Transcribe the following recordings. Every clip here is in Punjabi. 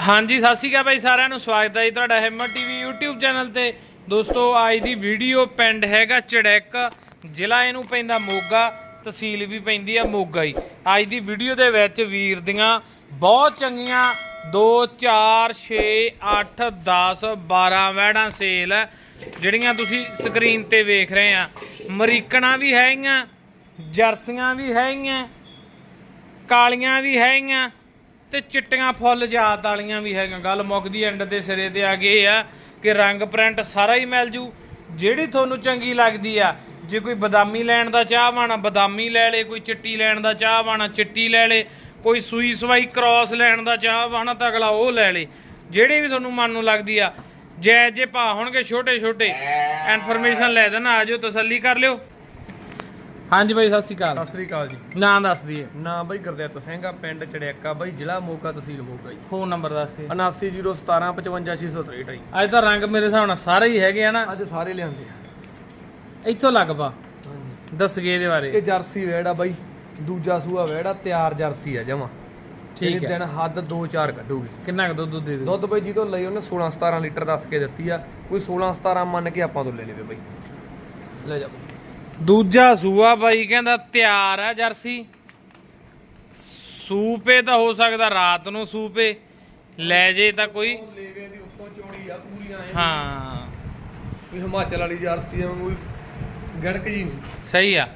ਹਾਂਜੀ, ਸਤਿ ਸ਼੍ਰੀ ਅਕਾਲ ਭਾਈ ਸਾਰਿਆਂ ਨੂੰ। ਸਵਾਗਤ ਹੈ ਜੀ ਤੁਹਾਡਾ ਹਿੰਮਤ ਟੀਵੀ YouTube ਚੈਨਲ ਤੇ। ਦੋਸਤੋ, ਅੱਜ ਦੀ ਵੀਡੀਓ ਪਿੰਡ ਹੈਗਾ ਚੜੈਕ। ਜ਼ਿਲ੍ਹਾ ਇਹਨੂੰ ਪੈਂਦਾ ਮੋਗਾ, ਤਹਿਸੀਲ ਵੀ ਪੈਂਦੀ ਆ ਮੋਗਾ ਹੀ। ਅੱਜ ਦੀ ਵੀਡੀਓ ਦੇ ਵਿੱਚ ਵੀਰ ਦੀਆਂ ਬਹੁਤ ਚੰਗੀਆਂ 2 4 6 8 10 12 ਵੈੜਾਂ ਸੇਲ ਹੈ ਜਿਹੜੀਆਂ ਤੁਸੀਂ ਸਕਰੀਨ ਤੇ ਵੇਖ ਰਹੇ ਆ। ਅਮਰੀਕਨਾਂ ਵੀ ਹੈਗੀਆਂ, ਜਰਸੀਆਂ ਵੀ ਹੈਗੀਆਂ, ਕਾਲੀਆਂ ਵੀ ਹੈਗੀਆਂ। ਤੇ ਚਿੱਟੀਆਂ ਫੁੱਲ ਜਾਤ ਵਾਲੀਆਂ ਵੀ ਹੈਗੀਆਂ। ਗੱਲ ਮੁੱਕਦੀ ਐਂਡ ਦੇ ਸਿਰੇ ਤੇ ਆ ਗਏ ਆ ਕਿ ਰੰਗ ਪ੍ਰਿੰਟ ਸਾਰਾ ਹੀ ਮਿਲ ਜੂ। ਜਿਹੜੀ ਤੁਹਾਨੂੰ ਚੰਗੀ ਲੱਗਦੀ ਆ ਜੇ ਕੋਈ ਬਦਾਮੀ ਲੈਣ ਦਾ ਚਾਹ ਵਾਣਾ ਬਦਾਮੀ ਲੈ ਲੇ ਕੋਈ ਚਿੱਟੀ ਲੈਣ ਦਾ ਚਾਹ ਵਾਣਾ ਚਿੱਟੀ ਲੈ ਲੇ ਕੋਈ ਸੂਈ ਸਵਾਈ ਕ੍ਰਾਸ ਲੈਣ ਦਾ ਚਾਹ ਵਾਣਾ ਤਾਂ ਅਗਲਾ ਉਹ ਲੈ ਲੇ। ਜਿਹੜੀ ਵੀ ਤੁਹਾਨੂੰ ਮਨ ਨੂੰ ਲੱਗਦੀ ਆ ਜੈ ਜੇ ਭਾ ਹੋਣਗੇ ਛੋਟੇ ਛੋਟੇ ਇਨਫੋਰਮੇਸ਼ਨ ਲੈ ਦੇਣਾ ਆਜੋ ਤਸੱਲੀ ਕਰ ਲਿਓ। ਹਾਂਜੀ ਬਾਈ ਸਤਿ ਸ਼੍ਰੀ ਅਕਾਲ। ਸਤਿ ਸ੍ਰੀ ਅਕਾਲ ਜੀ। ਨਾਂ ਦੱਸ ਦਈਏ। ਨਾ ਬਾਈ ਗੁਰਦਿੱਤ ਸਿੰਘ ਆ ਪਿੰਡ ਚੜਿਆਕਾ ਬਾਈ ਜ਼ਿਲ੍ਹਾ ਮੋਗਾ ਤਹਿਸੀਲ ਮੋਗਾ ਜੀ। ਫੋਨ ਨੰਬਰ ਦੱਸ ਦੇ 7901755663 ਜੀ ਅੱਜ ਤਾਂ ਰੰਗ ਮੇਰੇ ਹਿਸਾਬ ਨਾਲ ਸਾਰੇ ਹੀ ਹੈਗੇ ਆ ਨਾ। ਅੱਜ ਸਾਰੇ ਲਿਆਂਦੇ ਆ। ਇੱਥੋਂ ਲੱਗ ਪਾ। ਹਾਂਜੀ। ਦੱਸ ਗਏ ਇਹਦੇ ਬਾਰੇ। ਇਹ ਜਰਸੀ ਵੈੜ ਆ ਬਾਈ ਦੂਜਾ ਸੂਆ ਵੈੜ ਆ ਤਿਆਰ ਜਰਸੀ ਆ ਜਮਾ। ਠੀਕ ਹੈ। ਦਿਨ ਹੱਦ 2-4 ਕੱਢੂਗੀ। ਕਿੰਨਾ ਕੁ ਦੁੱਧ ਦੇ ਦੇ ਦੁੱਧ ਬਾਈ ਜੀ ਤੋਂ ਲਈ ਉਹਨੇ 16-17 ਲੀਟਰ ਦੱਸ ਕੇ ਦਿੱਤੀ ਆ। ਕੋਈ 16-17 ਮੰਨ ਕੇ ਆਪਾਂ ਤੋਂ ਲੈ ਲਵੇ ਬਾਈ। ਲੈ ਜਾ ਬਾਈ। ਦੂਜਾ ਸੂਆ ਬਾਈ ਕਹਿੰਦਾ ਤਿਆਰ ਆ ਜਰਸੀ। ਸੂਪੇ ਤਾਂ ਹੋ ਸਕਦਾ ਰਾਤ ਨੂੰ ਸੂਪੇ। ਲੈ ਜੇ ਤਾਂ ਕੋਈ। ਲੇਵੇ ਦੀ ਉੱਤੋਂ ਚੋੜੀ ਆ ਪੂਰੀ ਐ। ਹਾਂ। ਵੀ ਹਿਮਾਚਲ ਵਾਲੀ ਜਰਸੀ ਆ ਕੋਈ ਗੜਕ ਜੀ ਨਹੀਂ। ਸਹੀ ਆ।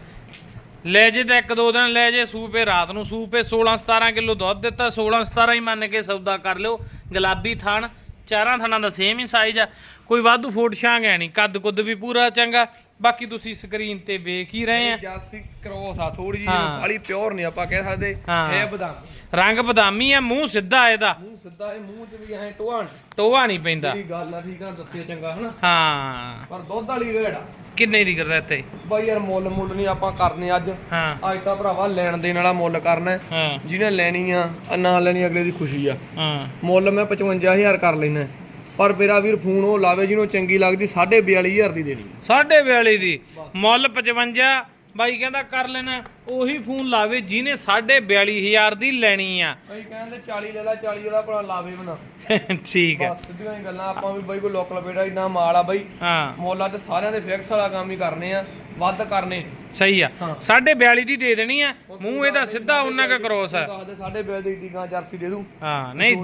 ਲੈ ਜੇ ਤਾਂ ਇੱਕ ਦੋ ਦਿਨ ਲੈ ਜੇ ਸੂਪੇ ਰਾਤ ਨੂੰ ਸੂਪੇ। 16 17 ਕਿਲੋ ਦੁੱਧ ਦਿੱਤਾ 16 17 ਹੀ ਮੰਨ ਕੇ ਸੌਦਾ ਕਰ ਲਿਓ। ਗੁਲਾਬੀ ਥਣ ਚਾਰਾਂ ਥਣਾਂ ਦਾ ਸੇਮ ਹੀ ਸਾਈਜ਼ ਆ। ਕੋਈ ਵਾਧੂ ਫੋਟ ਛਾਂਗ ਹੈ ਨਹੀਂ ਕੱਦ ਕੁੱਦ ਵੀ ਪੂਰਾ ਚੰਗਾ ਬਾਕੀ ਤੁਸੀਂ ਸਕਰੀਨ ਤੇ ਵੇਖ ਹੀ ਰਹੇ ਆ। ਜਰਸੀ ਕ੍ਰੋਸ ਆ ਥੋੜੀ ਜੀ ਹਾਂ। ਵਾਲੀ ਪਿਓਰ ਨਹੀਂ ਆਪਾਂ ਕਹਿ ਸਕਦੇ ਹਾਂ। ਹੈ ਬਦਾਮ। ਰੰਗ ਬਦਾਮੀ ਆ ਮੂੰਹ ਸਿੱਧਾ ਇਹਦਾ। ਮੂੰਹ ਸਿੱਧਾ ਇਹ ਮੂੰਹ 'ਚ ਵੀ ਐ ਟੋਹਾਣ ਟੋਆ ਨਹੀਂ ਪੈਂਦਾ। ਤੇਰੀ ਗੱਲ ਆ ਠੀਕ ਆ ਦੱਸਿਆ ਚੰਗਾ ਹਨਾ? ਹਾਂ। ਪਰ ਦੁੱਧ ਵਾਲੀ ਆ। ਕਿੰਨੇ ਦੀ ਕਰਦਾ ਇੱਥੇ? ਬਾਈ ਯਾਰ ਮੁੱਲ ਮੁੱਲ ਨਹੀਂ ਆਪਾਂ ਕਰਨੇ ਅੱਜ। ਹਾਂ। ਅੱਜ ਤਾਂ ਭਰਾਵਾ ਲੈਣ ਦੇਣ ਵਾਲਾ ਮੁੱਲ ਕਰਨਾ ਹੈ। ਹਾਂ। ਜਿਹਨੇ ਲੈਣੀ ਆ ਆ ਨਾ ਲੈਣੀ ਅਗਲੇ ਦੀ ਖੁਸ਼ੀ ਆ। ਹਾਂ। ਮੁੱਲ ਮੈਂ 55000 ਕਰ ਲੈਣਾ ਪਰ ਮੇਰਾ ਵੀਰ ਫੋਨ ਉਹ ਲਾਵੇ ਜਿਹਨੂੰ ਚੰਗੀ ਲੱਗਦੀ 42500 ਦੀ ਦੇਣੀ। ਸਾਢੇ 42 ਦੀ। ਮੁੱਲ 55 ਬਾਈ ਕਹਿੰਦਾ ਕਰ ਲੈਣਾ ਉਹੀ ਫੋਨ ਲਾਵੇ ਜਿਹਨੇ ਸਾਢੇ 42000 ਦੀ ਲੈਣੀ ਆ। ਬਾਈ ਕਹਿੰਦੇ 40 ਲੈ ਲੈ 40 ਵਾਲਾ ਆਪਣਾ ਲਾਵੇ ਬਣਾ ਠੀਕ ਹੈ ਬਸ ਸਿੱਧੀਆਂ ਹੀ ਗੱਲਾਂ ਆਪਾਂ ਵੀ ਬਾਈ ਕੋਈ ਲੋਕਲ ਬੇੜਾ ਇੰਨਾ ਮਾਲ ਆ ਬਾਈ। ਹਾਂ। ਮੁੱਲ ਅੱਜ ਸਾਰਿਆਂ ਦੇ ਫਿਕਸ ਵਾਲਾ ਕੰਮ ਹੀ ਕਰਨੇ ਆ ਵੱਧ ਕਰਨੇ। ਸਹੀ ਆ। ਹਾਂ। ਸਾਢੇ 42 ਦੀ ਦੇ ਦੇਣੀ ਆ ਮੂੰਹ ਇਹਦਾ ਸਿੱਧਾ ਉਹਨਾਂ ਕਾ ਕਰੋਸ ਆ। ਦੱਸਦੇ ਸਾਡੇ ਬਿੱਲ ਦੀ ਏਡੀ ਗਾਂ ਜਰਸੀ ਦੇ ਦੂੰ। ਹਾਂ ਨਹੀਂ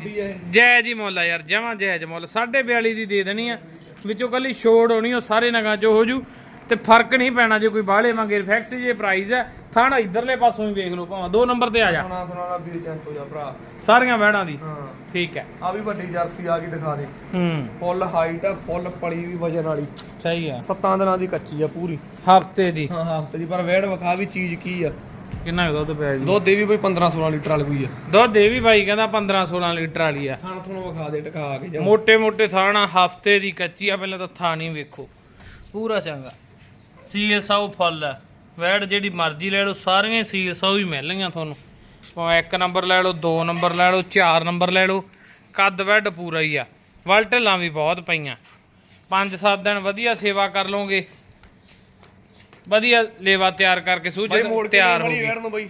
ਜਾਇਜ਼ ਹੀ ਮੁੱਲ ਆ ਯਾਰ ਜਮਾਂ ਜਾਇਜ਼ ਮੁੱਲ। ਸਾਢੇ 42 ਦੀ ਦੇ ਦੇਣੀ ਆ ਵਿੱਚੋਂ ਕੱਲੀ ਛੋੜ ਹੋਣੀ ਉਹ ਸਾਰੇ ਨਗਾਂ ਚੋਂ ਹੋ ਜੂ। ਤੇ ਫ਼ਰਕ ਨਹੀਂ ਪੈਣਾ ਜੇ ਕੋਈ ਬਾਹਲੇ ਮੰਗੇ ਫੈਕਸ ਜੇ ਪ੍ਰਾਈਸ ਹੈ ਥਾਣਾ ਇਧਰਲੇ ਪਾਸੋਂ ਹੀ ਵੇਖ ਲਓ ਭਾਵੇਂ ਦੋ ਨੰਬਰ ਤੇ ਆ ਜਾ। ਸੁਣਾ ਸੁਣਾ ਵੀ ਚੈਂਟੋ ਜਾ ਭਰਾ। ਸਾਰੀਆਂ ਵਹਿੜਾਂ ਦੀ। ਹਾਂ। ਠੀਕ ਹੈ। ਆ ਵੀ ਵੱਡੀ ਜਰਸੀ ਆ ਗਈ ਦਿਖਾ ਦੇ। ਹੂੰ। ਫੁੱਲ ਹਾਈਟ ਆ ਫੁੱਲ ਪੜੀ ਵੀ ਵਜਨ ਵਾਲੀ। ਸਹੀ ਆ ਸੱਤਾਂ ਦਿਨਾਂ ਦੀ ਕੱਚੀ ਆ ਪੂਰੀ। ਹਫ਼ਤੇ ਦੀ। ਹਾਂ ਹਫ਼ਤੇ ਦੀ। ਪਰ ਵਹਿੜ ਵਿਖਾ ਵੀ ਚੀਜ਼ ਕੀ ਆ। ਕਿੰਨਾ ਹੈਗਾ ਦੁੱਧ ਪਿਆ ਦੁੱਧ ਦੇ ਵੀ ਬਈ 15 16 ਲੀਟਰ ਵਾਲੀ ਕੋਈ ਆ। ਦੁੱਧ ਦੇ ਵੀ ਬਾਈ ਕਹਿੰਦਾ 15 16 ਲੀਟਰ ਵਾਲੀ ਆ। ਥਾਣ ਤੁਹਾਨੂੰ ਵਿਖਾ ਦੇ ਟਕਾ ਕੇ ਮੋٹے ਮੋٹے ਥਾਣਾ ਹਫ਼ਤੇ ਦੀ ਕੱਚੀ ਆ ਪਹਿਲਾਂ ਤਾਂ ਥਾਣੀ ਵੇਖੋ। ਪੂਰਾ ਚੰਗਾ। ਸਾਉ ਫੁੱਲ ਆ ਵੈੜ ਜਿਹੜੀ ਮਰਜ਼ੀ ਲੈ ਲਓ ਸਾਰੀਆਂ ਸਾਉ ਹੀ ਮਿਲਣਗੀਆਂ ਤੁਹਾਨੂੰ। ਭਾਵੇਂ ਇੱਕ ਨੰਬਰ ਲੈ ਲਓ ਦੋ ਨੰਬਰ ਲੈ ਲਓ ਚਾਰ ਨੰਬਰ ਲੈ ਲਓ ਕੱਦ ਵੈੜ ਪੂਰਾ ਹੀ ਆ। ਵਲ ਢਿੱਲਾਂ ਵੀ ਬਹੁਤ ਪਈਆਂ। ਪੰਜ ਸੱਤ ਦਿਨ ਵਧੀਆ ਸੇਵਾ ਕਰ ਲਓਗੇ। ਵਧੀਆ ਲੇਵਾ ਤਿਆਰ ਕਰਕੇ ਸੂਝ ਤਿਆਰ ਹੋ ਗਈ। ਵੇੜ ਨੂੰ ਬਾਈ।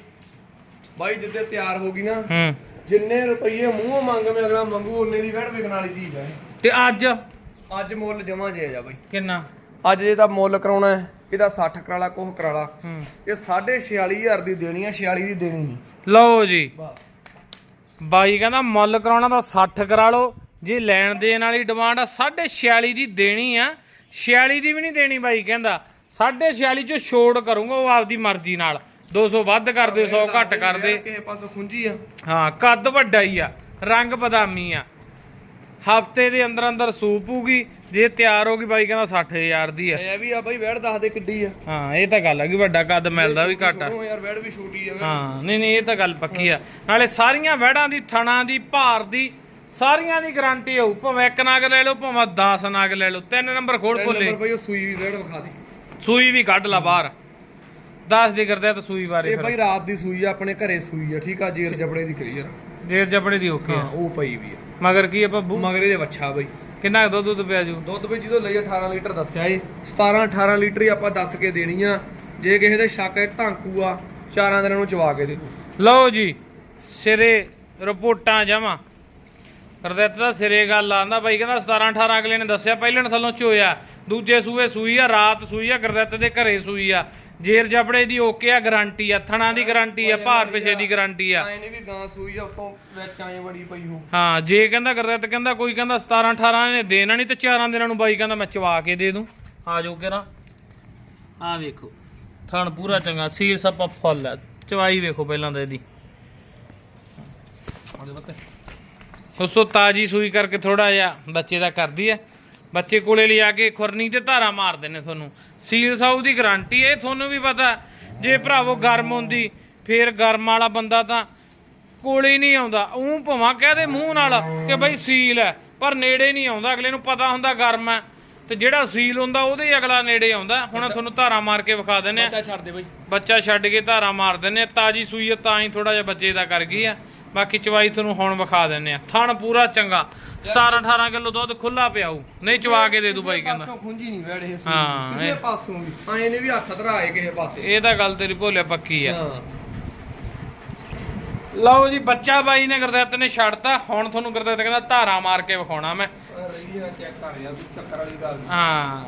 ਬਾਈ ਜਿੱਦੇ ਤਿਆਰ ਹੋ ਗਈ ਨਾ ਹੂੰ। ਜਿੰਨੇ ਰੁਪਏ ਮੂੰਹੋਂ ਮੰਗਵੇਂ ਅਗਲਾ ਮੰਗੂ ਉਹਨੇ ਦੀ ਵੇੜ ਵਿਕਣ ਵਾਲੀ ਚੀਜ਼ ਹੈ ਤੇ ਅੱਜ? ਅੱਜ ਮੁੱਲ ਜਮਾ ਜੇ ਜਾ ਬਾਈ। ਕਿੰਨਾ? ਅੱਜ ਜੇ ਤਾਂ ਮੁੱਲ ਕਰਾਉਣਾ ਹੈ। ਇਹਦਾ 60 ਕਰਾਲਾ ਕੋਹ ਕਰਾਲਾ। ਹੂੰ। ਇਹ 46500 ਦੀ ਦੇਣੀ ਆ 46 ਦੀ ਦੇਣੀ ਨਹੀਂ। ਲਓ ਜੀ। ਬਾਈ ਕਹਿੰਦਾ ਮੁੱਲ ਕਰਾਉਣਾ ਤਾਂ 60 ਕਰਾ ਲਓ। ਜੇ ਲੈਣ ਦੇਣ ਵਾਲੀ ਡਿਮਾਂਡ ਆ 46 ਦੀ ਦੇਣੀ ਆ। 46 ਦੀ ਵੀ ਨਹੀਂ ਦੇਣੀ ਬਾਈ ਕਹਿੰਦਾ। 46 ਚੋਂ ਛੋੜ ਕਰੂੰਗਾ ਉਹ ਆਪਦੀ ਮਰਜ਼ੀ ਨਾਲ। 200 ਵੱਧ ਕਰ ਦਿਓ 100 ਘੱਟ ਕਰ ਦੇ। ਕਿਸੇ ਪਾਸੋਂ ਖੁੰਝੀ ਆ। ਹਾਂ ਕੱਦ ਵੱਡਾ ਹੀ ਆ। ਰੰਗ ਬਦਾਮੀ ਆ। ਹਫ਼ਤੇ ਦੇ ਅੰਦਰ ਅੰਦਰ ਸੂਪ ਹੋਊਗੀ ਜੇ ਤਿਆਰ ਹੋ ਗਈ ਬਾਈ ਕਹਿੰਦਾ 60000 ਦੀ ਆ। ਇਹ ਵੀ ਆ ਬਾਈ ਵੇੜ ਦੱਸ ਦੇ ਕਿੱਡੀ ਆ। ਹਾਂ ਇਹ ਤਾਂ ਗੱਲ ਆ ਕਿ ਵੱਡਾ ਕੱਦ ਮਿਲਦਾ ਵੀ ਘੱਟ ਆ। ਯਾਰ ਵੇੜ ਵੀ ਛੋਟੀ ਆ ਹਾਂ ਨਹੀਂ ਨਹੀਂ ਇਹ ਤਾਂ ਗੱਲ ਪੱਕੀ ਆ। ਨਾਲੇ ਸਾਰੀਆਂ ਵਹਿੜਾਂ ਦੀ ਥਣਾ ਦੀ ਭਾਰ ਦੀ ਸਾਰੀਆਂ ਦੀ ਗਾਰੰਟੀ ਹੋਊ ਭਾਵੇਂ ਇੱਕ ਨਾਗ ਲੈ ਲਓ ਭਾਵੇਂ 10 ਨਾਗ ਲੈ ਲਓ। ਤਿੰਨ ਨੰਬਰ ਖੋੜ ਨੰਬਰ ਬਾਈ ਉਹ ਸੂਈ ਵੀ ਵੇੜ ਵਿਖਾ ਦੇ। ਸੂਈ ਵੀ ਕੱਢ ਲਾ ਬਾਹਰ। ਦੱਸ ਦੇ ਕਰਦੇ ਤਾਂ ਸੂਈ ਬਾਰੇ ਇਹ ਬਾਈ ਰਾਤ ਦੀ ਸੂਈ ਆ ਆਪਣੇ ਘਰੇ ਸੂਈ ਆ ਠੀਕ ਆ ਜੇਰ ਜਬੜੇ ਦੀ ਕਲੀਅਰ ਜੇਰ ਜਪੜੇ ਦੀ ਓਕੇ ਹਾਂ ਉਹ ਪਈ ਵੀ ਆ। ਮਗਰ ਕੀ ਆ ਬੱਬੂ? ਮਗਰੇ ਦੇ ਬੱਚਾ ਬਾਈ। ਕਿੰਨਾ ਕੁ ਦੁੱਧ ਦੁੱਧ ਪਿਆ ਜੂ? ਦੁੱਧ ਵੀ ਜਦੋਂ ਲਈ 18 ਲੀਟਰ ਦੱਸਿਆ ਏ। 17 18 ਲੀਟਰ ਹੀ ਆਪਾਂ ਦੱਸ ਕੇ ਦੇਣੀ ਆ ਜੇ ਕਿਸੇ ਦੇ ਸ਼ੱਕ ਹੈ ਢਾਂਕੂ ਆ ਚਾਰਾਂ ਦਿਨਾਂ ਨੂੰ ਚਵਾ ਕੇ ਦੇ। ਲਓ ਜੀ ਸਿਰੇ ਰਿਪੋਰਟਾਂ ਜਮਾ ਹਰਦਿੱਤ ਦਾ ਸਿਰੇ ਗੱਲ ਆਂਦਾ ਬਾਈ ਕਹਿੰਦਾ 17 18 ਅਗਲੇ ਨੇ ਦੱਸਿਆ ਪਹਿਲਣ ਥੱਲੋਂ ਚੋਇਆ। ਦੂਜੇ ਸੂਏ ਸੂਈ ਆ ਰਾਤ ਸੂਈ ਆ ਗੁਰਦਿੱਤ ਦੇ ਘਰੇ ਸੂਈ ਆ। ਜੇਰ ਜਬੜੇ ਦੀ ਓਕੇ ਆ ਗਾਰੰਟੀ ਆ ਥਣਾ ਦੀ ਗਾਰੰਟੀ ਆ ਭਾਰ ਪਿਛੇ ਦੀ ਗਾਰੰਟੀ ਆ। ਐ ਨਹੀਂ ਵੀ ਗਾਂ ਸੂਈ ਆ ਉੱਤੋਂ ਵਿੱਚ ਆਏ ਬੜੀ ਪਈ ਹੋ ਹਾਂ ਜੇ ਕਹਿੰਦਾ ਗੁਰਦਿੱਤ ਕਹਿੰਦਾ ਕੋਈ ਕਹਿੰਦਾ 17 18 ਨੇ ਦੇਣਾ ਨਹੀਂ ਤੇ ਚਾਰਾਂ ਦਿਨਾਂ ਨੂੰ ਬਾਈ ਕਹਿੰਦਾ ਮੈਂ ਚਵਾ ਕੇ ਦੇ ਦੂੰ। ਆ ਜਾਓ ਕਿਰਾ ਆ ਵੇਖੋ ਥਣ ਪੂਰਾ ਚੰਗਾ ਸੀਸ ਆਪਾਂ ਫੁੱਲ ਆ। ਚਵਾਈ ਵੇਖੋ ਪਹਿਲਾਂ ਤਾਂ ਇਹਦੀ। ਦੋਸਤੋ ਤਾਜੀ ਸੂਈ ਕਰਕੇ ਥੋੜਾ ਜਿਹਾ ਬੱਚੇ ਦਾ ਕਰਦੀ ਐ ਬੱਚੇ ਕੋਲੇ ਲਿਆ ਕੇ ਖੁਰਨੀ ਤੇ ਧਾਰਾ ਮਾਰਦੇ ਨੇ ਤੁਹਾਨੂੰ। ਸੀਲ ਸਾਊ ਦੀ ਗਾਰੰਟੀ ਇਹ ਤੁਹਾਨੂੰ ਵੀ ਪਤਾ। ਜੇ ਭਰਾਵੋ ਗਰਮ ਹੁੰਦੀ ਫੇਰ ਗਰਮ ਵਾਲਾ ਬੰਦਾ ਤਾਂ ਕੋਲੇ ਨਹੀਂ ਆਉਂਦਾ। ਉਹ ਭਵਾਂ ਕਹਦੇ ਮੂੰਹ ਨਾਲ ਕਿ ਬਈ ਸੀਲ ਹੈ ਪਰ ਨੇੜੇ ਨਹੀਂ ਆਉਂਦਾ ਅਗਲੇ ਨੂੰ ਪਤਾ ਹੁੰਦਾ ਗਰਮ ਹੈ। ਤੇ ਜਿਹੜਾ ਸੀਲ ਹੁੰਦਾ ਉਹਦੇ ਹੀ ਅਗਲਾ ਨੇੜੇ ਆਉਂਦਾ। ਹੁਣ ਤੁਹਾਨੂੰ ਧਾਰਾ ਮਾਰ ਕੇ ਵਿਖਾ ਦਿੰਨੇ ਆ ਬੱਚਾ ਛੱਡ ਦੇ ਬਈ। ਬੱਚਾ ਛੱਡ ਕੇ ਧਾਰਾ ਮਾਰ ਦਿੰਨੇ ਆ ਤਾਜੀ ਸੂਈ ਆ ਤਾਂ ਹੀ ਥੋੜਾ ਜਿਹਾ ਬੱਚੇ ਦਾ ਕਰ ਗਈ ਆ ਬਾਕੀ ਚਵਾਈ ਤੁਹਾਨੂੰ ਹੁਣ ਵਿਖਾ ਦਿੰਨੇ ਆ ਥਣ ਪੂਰਾ ਚੰਗਾ। 17 18 ਕਿਲੋ ਦੁੱਧ ਖੁੱਲਾ ਪਿਆਊ ਨਹੀਂ ਚਵਾ ਕੇ ਦੇ ਦੂ ਬਾਈ ਕਹਿੰਦਾ। ਪਾਸੋਂ ਖੁੰਝੀ ਨਹੀਂ ਵੜ ਇਹ ਸੂਈ ਹਾਂ, ਕਿਸੇ ਇਹ- ਪਾਸੋਂ ਵੀ। ਐ ਨੇ ਵੀ ਹੱਥ ਧਰਾਏ ਕਿਸੇ ਪਾਸੇ। ਇਹ ਤਾਂ ਗੱਲ ਤੇਰੀ ਭੋਲੇ ਪੱਕੀ ਆ। ਲਓ ਜੀ ਬੱਚਾ ਬਾਈ ਨੇ ਗੁਰਦਿੱਤ ਨੇ ਛੱਡਤਾ। ਹੁਣ ਤੁਹਾਨੂੰ ਗੁਰਦਿੱਤ ਕਹਿੰਦਾ ਧਾਰਾ ਮਾਰ ਕੇ ਵਿਖਾਉਣਾ ਮੈਂ। ਹਾਂ।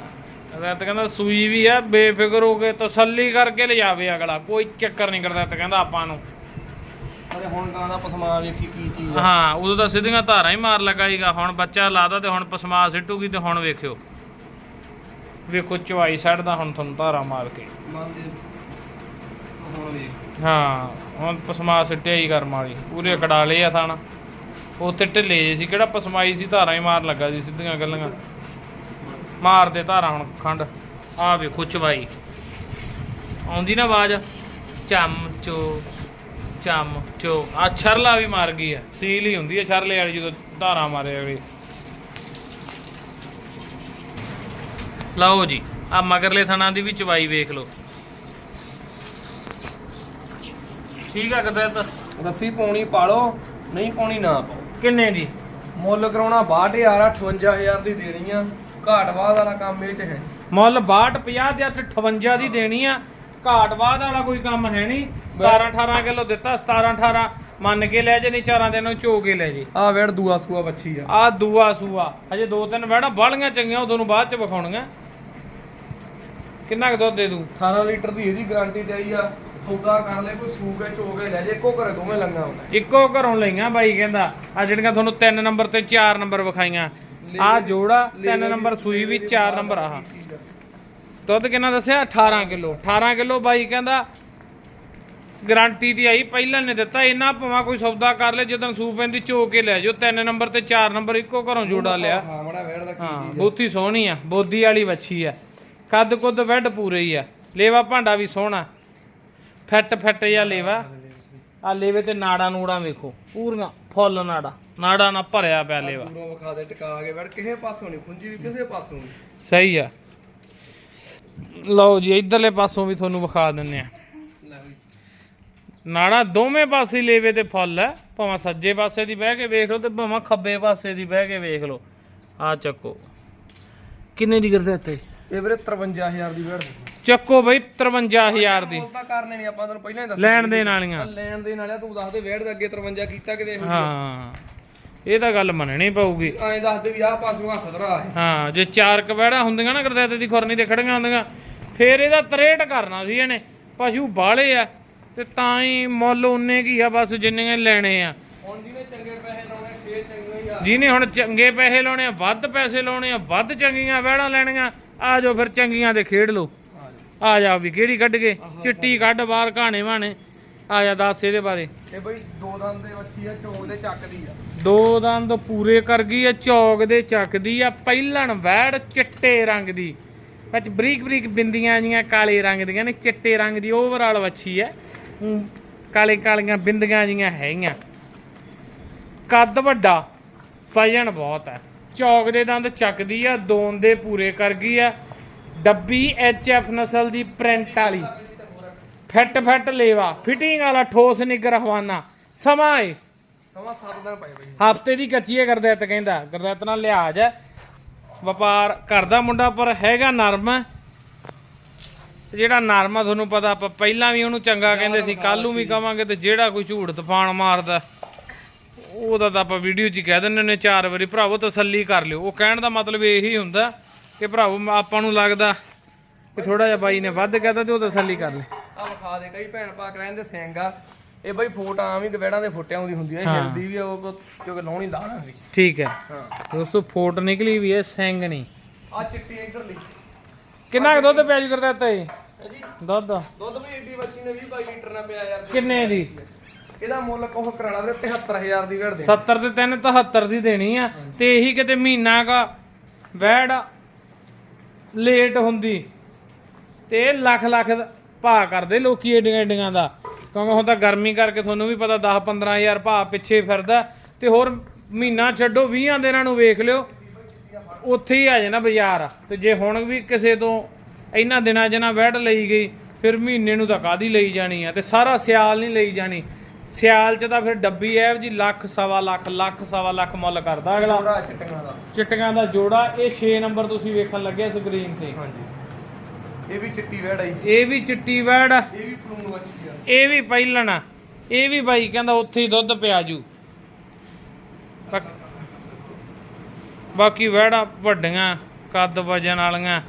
ਗੁਰਦਿੱਤ ਕਹਿੰਦਾ ਸੂਈ ਵੀ ਆ ਬੇਫਿਕਰ ਹੋ ਕੇ ਤਸੱਲੀ ਕਰਕੇ ਲਿਜਾਵੇ ਅਗਲਾ। ਕੋਈ ਚੱਕਰ ਨਹੀਂ ਗੁਰਦਿੱਤ ਕਹਿੰਦਾ ਆਪਾਂ ਨੂੰ। ਅਰੇ ਹੁਣ ਗਾਂ ਦਾ ਪਸਮਾ ਵੇਖੀ ਕੀ ਚੀਜ਼ ਆ। ਹਾਂ ਉਦੋਂ ਤਾਂ ਸਿੱਧੀਆਂ ਧਾਰਾਂ ਹੀ ਮਾਰ ਲਗਾਈਗਾ ਹੁਣ ਬੱਚਾ ਲਾਦਾ ਤੇ ਹੁਣ ਪਸਮਾ ਸਿੱਟੂਗੀ ਤੇ ਹੁਣ ਵੇਖਿਓ। ਵੇਖੋ ਚਵਾਈ ਛੱਡਦਾ ਹੁਣ ਤੁਹਾਨੂੰ ਧਾਰਾ ਮਾਰ ਕੇ। ਮੰਨ ਦੇ ਹੁਣ ਵੇਖ। ਹਾਂ ਹੁਣ ਪਸਮਾ ਸਿੱਟਿਆ ਹੀ ਕਰਮ ਵਾਲੀ। ਪੂਰੇ ਕੜਾ ਲਏ ਆ ਥਾਣਾ। ਉੱਥੇ ਢਿੱਲੇ ਜਿਹੇ ਸੀ ਕਿਹੜਾ ਪਸਮਾਈ ਸੀ ਧਾਰਾਂ ਹੀ ਮਾਰ ਲੱਗਾ ਸੀ ਸਿੱਧੀਆਂ ਗੱਲਾਂ। ਮਾਰ ਦੇ ਧਾਰਾਂ ਹੁਣ ਖੰਡ। ਆ ਵੇਖੋ ਚਵਾਈ ਆਉਂਦੀ ਨਾ ਆਵਾਜ਼। ਚਮ ਚੋ। ਚਮ ਚੋ ਆ ਛਰਲਾ ਵੀ ਮਾਰ ਗਈ ਆ। ਸੀਲ ਹੀ ਹੁੰਦੀ ਆ ਛਰਲੇ ਵਾਲੀ ਜਦੋਂ ਧਾਰਾਂ ਮਾਰੇ ਅਗਲੀ। ਲਓ ਜੀ ਆ ਮਗਰਲੇ ਥਣਾ ਦੀ ਵੀ ਚਵਾਈ ਵੇਖ ਲਓ। ਠੀਕ ਆ ਕਦਰਤ? ਰੱਸੀ ਪਾਉਣੀ ਪਾਲੋ ਨਹੀਂ ਪਾਉਣੀ ਨਾ ਪਾਓ। ਕਿੰਨੇ ਦੀ ਮੁੱਲ ਕਰਾਉਣਾ 62000 58000 ਦੀ ਦੇਣੀ ਆ। ਘਾਟ ਬਾਅਦ ਵਾਲਾ ਕੰਮ ਇਹ ਚ ਹੈ ਮੁੱਲ 62 50 ਦੇ 58 ਦੀ ਦੇਣੀ ਆ। ਘਾਟ ਬਾਅਦ ਵਾਲਾ ਕੋਈ ਕੰਮ ਹੈ ਨਹੀਂ। 17 18 ਕਿਲੋ ਦਿੱਤਾ 17 18 ਮੰਨ ਕੇ ਲੈ ਜੇ ਨਹੀਂ ਚਾਰਾਂ ਦਿਨਾਂ ਨੂੰ ਚੋ ਕੇ ਲੈ ਜੇ। ਆ ਵੇੜ ਦੂਆ ਸੂਆ ਬੱਚੀ ਆ। ਆ ਦੂਆ ਸੂਆ ਹਜੇ ਦੋ ਤਿੰਨ ਵੜਾ ਬਾਲੀਆਂ ਚੰਗੀਆਂ ਉਹ ਤੁਹਾਨੂੰ ਬਾਅਦ ਚ ਵਿਖਾਉਣੀਆਂ। ਕਿੰਨਾ ਕੁ ਦੁੱਧ ਦੇ ਦੂ? 18 ਲੀਟਰ ਦੀ ਇਹਦੀ ਗਾਰੰਟੀ ਤੇ ਆਈ ਆ ਸੌਦਾ ਕਰ ਲੈ ਕੋਈ ਸੂ ਕੇ ਚੋ ਕੇ ਲੈ ਜੇ ਇੱਕੋ ਘਰੇ ਦੋਵੇਂ ਲੰਗਾ ਹੁੰਦਾ ਇੱਕੋ ਘਰੋਂ ਲਈਆਂ ਬਾਈ ਕਹਿੰਦਾ। ਆ ਜਿਹੜੀਆਂ ਤੁਹਾਨੂੰ 3 ਨੰਬਰ ਤੇ 4 ਨੰਬਰ ਵਿਖਾਈਆਂ। ਆ ਜੋੜਾ 3 ਨੰਬਰ ਸੂਈ ਵੀ 4 ਨੰਬਰ ਆਹ। ਦੁੱਧ ਕਿੰਨਾ ਦੱਸਿਆ? 18 ਕਿਲੋ। 18 ਕਿਲੋ ਬਾਈ ਕਹਿੰਦਾ ਗਾਰੰਟੀ ਦੀ ਆਈ ਪਹਿਲਾਂ ਨੇ ਦਿੱਤਾ ਇਹਨਾਂ ਭਾਵੇਂ ਕੋਈ ਸੌਦਾ ਕਰ ਲੈ ਜਦੋਂ ਸੂਪ ਪੈਂਦੀ ਚੋ ਕੇ ਲੈ ਜਾਓ 3 ਨੰਬਰ ਤੇ 4 ਨੰਬਰ ਇੱਕੋ ਘਰੋਂ ਜੋੜਾ ਲਿਆ। ਹਾਂ ਮੜਾ ਵੇੜ ਦਾ ਕੀ ਹਾਂ ਬਹੁਤੀ ਸੋਹਣੀ ਆ ਬੋਦੀ ਵਾਲੀ ਵੱਛੀ ਆ। ਕੱਦ ਕੁੱਦ ਵੱਡ ਪੂਰੇ ਹੀ ਆ। ਲੇਵਾ ਭਾਂਡਾ ਵੀ ਸੋਹਣਾ। ਫਿੱਟ ਫਿੱਟ ਜਿਹਾ ਲੇਵਾ। ਆ ਲੇਵੇ ਤੇ ਨਾੜਾ ਨੂੜਾ ਵੇਖੋ ਪੂਰੀਆਂ ਫੁੱਲ ਨਾੜਾ। ਨਾੜਾ ਨਾਲ ਭਰਿਆ ਪਿਆ ਲੇਵਾ। ਦੂਰੋਂ ਵਿਖਾ ਦੇ ਟਿਕਾ ਕੇ ਵੇੜ ਕਿਸੇ ਪਾਸੋਂ ਨਹੀਂ ਖੁੰਝੀ ਵੀ ਕਿਸੇ ਪਾਸੋਂ ਨਹੀਂ। ਸਹੀ ਆ। ਲਓ ਜੀ ਇਧਰਲੇ ਪਾਸੋਂ ਵੀ ਤੁਹਾਨੂੰ ਵਿਖਾ ਦਿੰਨੇ ਆ ਨਾੜਾ ਦੋਵੇਂ ਪਾਸੇ ਲੇਵੇ ਤੇ ਫੁੱਲ ਹੈ ਭਾਵੇਂ ਸੱਜੇ ਪਾਸੇ ਦੀ ਬਹਿ ਕੇ ਵੇਖ ਲਓ ਤੇ ਭਾਵੇਂ ਖੱਬੇ ਪਾਸੇ ਦੀ ਬਹਿ ਕੇ ਵੇਖ ਲਓ। ਆ ਚੱਕੋ। ਕਿੰਨੇ ਦੀ ਕਰਦੇ ਤੇ ਇਹ ਵੀਰੇ 53000 ਦੀ ਵੇੜ ਚੱਕੋ ਬਈ 53000 ਦੀ। ਤਾਂ ਕਰਨੇ ਨਹੀਂ ਆਪਾਂ ਤੈਨੂੰ ਪਹਿਲਾਂ ਹੀ ਦੱਸ ਲੈਣ ਦੇਣ ਵਾਲੀਆਂ। ਲੈਣ ਦੇ ਨਾਲਿਆ ਤੂੰ ਦੱਸ ਦੇ ਵੇੜ ਦੇ ਅੱਗੇ 53 ਕੀਤਾ ਕਿਤੇ ਹਾਂ। ਇਹ ਤਾਂ ਗੱਲ ਮੰਨਣੀ ਪਊਗੀ। ਐਂ ਦੱਸ ਦੇ ਵੀ ਆਹ ਪਾਸੋਂ ਹੱਥ ਧਰਾ ਹੈ ਹਾਂ ਜੇ ਚਾਰ ਕਵੜਾ ਹੁੰਦੀਆਂ ਨਾ ਗੁਰਦਿੱਤ ਦੀ ਖੁਰਨੀ ਤੇ ਖੜੀਆਂ ਹੁੰਦੀਆਂ ਫੇਰ ਇਹਦਾ ਤਰੇਟ ਕਰਨਾ ਸੀ ਇਹਨੇ ਪਸ਼ੂ ਬਾਲੇ ਆ ਤੇ ਤਾਂ ਹੀ ਮੁੱਲ ਉਨੇ ਕੀ ਆ ਬਸ ਜਿੰਨੇ ਲੈਣੇ ਆ। ਹੁਣ ਜਿਹਨੇ ਚੰਗੇ ਪੈਸੇ ਲਾਉਣੇ ਛੇ ਚੰਗੇ ਹੀ ਆ। ਜਿਹਨੇ ਹੁਣ ਚੰਗੇ ਪੈਸੇ ਲਾਉਣੇ ਆ ਵੱਧ ਪੈਸੇ ਲਾਉਣੇ ਆ ਵੱਧ ਚੰਗੀਆਂ ਵਹਿੜਾਂ ਲੈਣੀਆਂ ਆ ਜਾਓ ਫਿਰ ਚੰਗੀਆਂ ਤੇ ਖੇਡ ਲਓ। ਆ ਜਾ ਵੀ ਕਿਹੜੀ ਕੱਢ ਕੇ ਚਿੱਟੀ ਕੱਢ ਬਾਹਰ ਘਾਣੇ ਵਾਣੇ ਆ ਜਾ ਦੱਸ ਇਹਦੇ ਬਾਰੇ। ਇਹ ਬਈ ਦੋ ਦੰਦ ਦੇ ਵੱਛੀ ਆ ਚੋਕ ਦੇ ਚੱਕਦੀ ਆ। ਦੋ ਦੰਦ ਪੂਰੇ ਕਰ ਗਈ ਆ, ਚੌਕ ਦੇ ਚੱਕਦੀ ਆ, ਪਹਿਲਣ ਵੈੜ ਚਿੱਟੇ ਰੰਗ ਦੀ। ਵਿੱਚ ਬਰੀਕ ਬਰੀਕ ਬਿੰਦੀਆਂ ਜੀਆਂ ਕਾਲੇ ਰੰਗ ਦੀਆਂ ਨੇ, ਚਿੱਟੇ ਰੰਗ ਦੀ ਓਵਰਆਲ ਵੱਛੀ ਹੈ, ਕਾਲੇ ਕਾਲੀਆਂ ਬਿੰਦੀਆਂ ਜੀਆਂ ਹੈਗੀਆਂ। ਕੱਦ ਵੱਡਾ, ਵਜਨ ਬਹੁਤ ਹੈ ਚੌਕ ਦੇ ਦੰਦ ਚੱਕਦੀ ਆ, ਦੋਨ ਦੇ ਪੂਰੇ ਕਰ ਗਈ ਆ। ਡੱਬੀ ਐਚ ਐਫ ਨਸਲ ਦੀ ਪ੍ਰਿੰਟ ਵਾਲੀ। ਫਿੱਟ ਫਿੱਟ ਲੇਵਾ। ਫਿਟਿੰਗ ਵਾਲਾ ਠੋਸ ਨਿਗਰ ਹਵਾਨਾ ਸਮਾਂ ਏ। ਸਮਾਂ 7 ਦਿਨ ਪਏ ਬਈ। ਹਫ਼ਤੇ ਦੀ ਕੱਚੀ ਹੈ ਗੁਰਦਿੱਤ ਕਹਿੰਦਾ ਗੁਰਦਿੱਤ ਨਾਲ ਲਿਹਾਜ਼ ਹੈ। ਵਪਾਰ ਕਰਦਾ ਮੁੰਡਾ ਪਰ ਹੈਗਾ ਨਰਮ ਤੇ ਜਿਹੜਾ ਨਰਮ ਆ ਤੁਹਾਨੂੰ ਪਤਾ ਆਪਾਂ ਪਹਿਲਾਂ ਵੀ ਉਹਨੂੰ ਚੰਗਾ ਕਹਿੰਦੇ ਸੀ ਕੱਲ ਨੂੰ ਵੀ ਕਵਾਂਗੇ ਤੇ ਜਿਹੜਾ ਕੋਈ ਝੂਠ ਤੂਫਾਨ ਮਾਰਦਾ ਉਹਦਾ ਤਾਂ ਆਪਾਂ ਵੀਡੀਓ 'ਚ ਕਹਿ ਦਿੰਦੇ ਨੇ ਚਾਰ ਵਾਰੀ ਭਰਾਵੋ ਤਸੱਲੀ ਕਰ ਲਿਓ। ਉਹ ਕਹਿਣ ਦਾ ਮਤਲਬ ਇਹੀ ਹੁੰਦਾ ਕਿ ਭਰਾਵੋ ਆਪਾਂ ਨੂੰ ਲੱਗਦਾ ਕਿ ਥੋੜਾ ਜਿਹਾ ਬਾਈ ਨੇ ਵੱਧ ਕਹਿਤਾ ਤੇ ਉਹ ਤਸੱਲੀ ਕਰ ਲੈ। ਆ ਵਿਖਾ ਦੇ ਕਈ ਭੈਣ ਪਾ ਕਹਿੰਦੇ ਸਿੰਘ ਆ ਇਹ ਬਈ ਫੋਟ ਆਮ ਹੀ ਗਵੇੜਾਂ ਦੇ ਫੁੱਟਿਆਂ ਹੁੰਦੀ ਹੁੰਦੀ ਹਾਂ। ਹਿਲਦੀ ਵੀ ਆ ਉਹ ਕਿਉਂਕਿ ਲਾਉਣੀ ਲਾਣਾ ਵੀ ਠੀਕ ਹੈ। ਹਾਂ। ਦੋਸਤੋ ਫੋਟ ਨਿਕਲੀ ਵੀ ਹੈ ਨਹੀਂ। ਆ ਚਿੱਟੀ ਇੱਧਰ ਲਈ। ਕਿੰਨਾ ਕੁ ਦੁੱਧ ਪਿਆ ਜੀ ਕਰਦਾ ਤਾ? ਇਹ ਜੀ। ਦੁੱਧ? ਦੁੱਧ ਵੀ ਏਡੀ ਬੱਚੀ ਨੇ 20 22 ਲੀਟਰ ਨਾ ਪਿਆ ਯਾਰ। ਕਿੰਨੇ ਦੀ? ਇਹਦਾ ਮੁੱਲ ਕੋਹ ਕਰਾਣਾ ਵੀਰੇ 73000 ਦੀ ਵੇੜ ਦੇ। 70 ਤੇ 3 73 ਦੀ ਦੇਣੀ ਆ। ਤੇ ਇਹੀ ਕਿਤੇ ਮਹੀਨਾ ਕਾ ਵੈੜ ਲੇਟ ਹੁੰਦੀ। ਤੇ ਇਹ ਲੱਖ ਲੱਖ ਦਾ ਭਾਅ ਕਰਦੇ ਲੋਕੀ ਏਡੀਆਂ ਏਡੀਆਂ ਦਾ। ਕਿਉਂਕਿ ਹੁਣ ਤਾਂ ਗਰਮੀ ਕਰਕੇ ਤੁਹਾਨੂੰ ਵੀ ਪਤਾ 10 15000 ਭਾਅ ਪਿੱਛੇ ਫਿਰਦਾ ਤੇ ਹੋਰ ਮਹੀਨਾ ਛੱਡੋ 20 ਦਿਨਾਂ ਨੂੰ ਵੇਖ ਲਿਓ ਉੱਥੇ ਹੀ ਆ ਜਾਣਾ ਬਾਜ਼ਾਰ। ਤੇ ਜੇ ਹੁਣ ਵੀ ਕਿਸੇ ਤੋਂ ਇਹਨਾਂ ਦਿਨਾਂ 'ਚ ਨਾ ਵੈੜ ਲਈ ਗਈ ਫਿਰ ਮਹੀਨੇ ਨੂੰ ਤਾਂ ਕਾਦੀ ਲਈ ਜਾਣੀ ਆ? ਤੇ ਸਾਰਾ ਸਿਆਲ ਨਹੀਂ ਲਈ ਜਾਣੀ। ਸਿਆਲ 'ਚ ਤਾਂ ਫਿਰ ਡੱਬੀ ਐ ਜੀ ਲੱਖ ਸਵਾ ਲੱਖ ਲੱਖ ਸਵਾ ਲੱਖ ਮੁੱਲ ਕਰਦਾ ਅਗਲਾ। ਚਿੱਟੀਆਂ ਦਾ। ਚਿੱਟੀਆਂ ਦਾ ਜੋੜਾ ਇਹ 6 ਨੰਬਰ ਤੁਸੀਂ ਵੇਖਣ ਲੱਗੇ ਸਕਰੀਨ ਤੇ। ਹਾਂਜੀ। ਇਹ ਵੀ ਚਿੱਟੀ ਵੇੜ ਆਈ ਇਹ ਵੀ ਚਿੱਟੀ ਵੈੜ ਆ। ਇਹ ਵੀ ਪਲੂਨ ਵੱਛੀ ਆ। ਇਹ ਵੀ ਪਹਿਲਣ ਆ। ਇਹ ਵੀ ਬਾਈ ਕਹਿੰਦਾ ਉੱਥੇ ਹੀ ਦੁੱਧ ਪਿਆ ਜੂ। ਬਾਕ- ਵੈੜਾਂ ਵੱਡੀਆਂ ਕੱਦ ਵਜਨ ਵਾਲੀਆਂ।